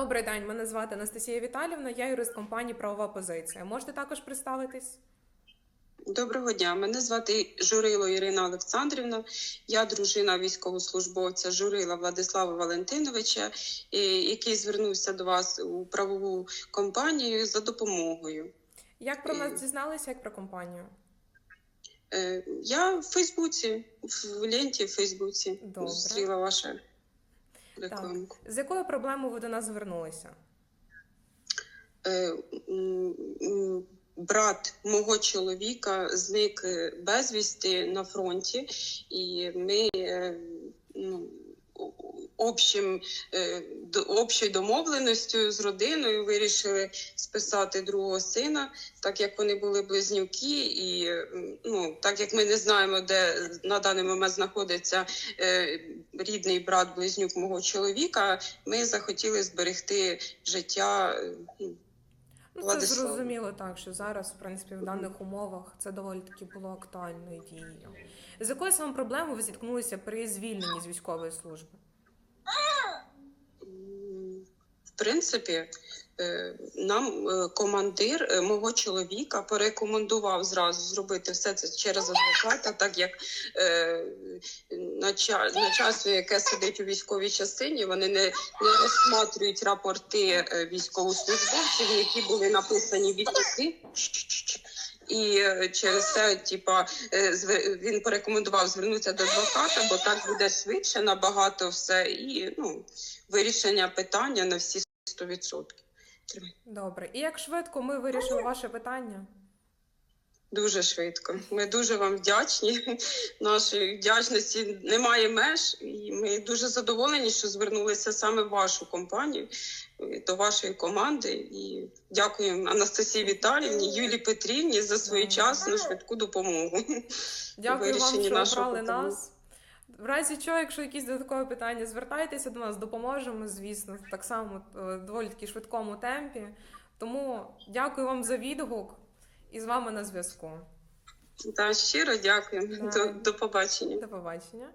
Добрий день, мене звати Анастасія Віталівна, я юрист компанії Правова позиція. Можете також представитись? Доброго дня. Мене звати Журило Ірина Олександрівна. Я дружина військовослужбовця Журила Владислава Валентиновича, е, який звернувся до вас у правову компанію за допомогою. Як про Е. нас дізналися, як про компанію? Е, Я в Фейсбуці, в ленті в Фейсбуці Добре. зустріла вашу рекламку. З якою проблемою ви до нас звернулися? Е, Брат мого чоловіка зник е, безвісти на фронті, і ми е, ну, общим, е, общою домовленістю з родиною вирішили списати другого сина, так як вони були близнюки, і ну, так як ми не знаємо, де на даний момент знаходиться е, рідний брат близнюк мого чоловіка, ми захотіли зберегти життя. Ну, це зрозуміло так, що зараз, в принципі, в даних умовах це доволі таки було актуальною дією. З якою саме проблемою ви зіткнулися при звільненні з військової служби? В принципі, е, нам е, командир е, мого чоловіка порекомендував зразу зробити все це через адвоката, так як е, нача- начальство, яке сидить у військовій частині, вони не, не розсматрюють рапорти військовослужбовців, які були написані від. І е, через це, типа, е, він порекомендував звернутися до адвоката, бо так буде швидше набагато все, і ну, вирішення питання на всі 100%. Тримай. Добре. І як швидко ми вирішили ваше питання? Дуже швидко. Ми дуже вам вдячні. Нашої вдячності немає меж, і ми дуже задоволені, що звернулися саме в вашу компанію, е, до вашої команди. І дякуємо Анастасії Віталіївні, Юлії Петрівні за своєчасну швидку допомогу. Дякую вам, що обрали нас. В разі чого, якщо якісь додаткові питання, звертайтеся до нас, допоможемо, звісно, так само е, доволі таки швидкому темпі. Тому дякую вам за відгук і з вами на зв'язку. Та щиро дякую. Да. До, до побачення. До побачення.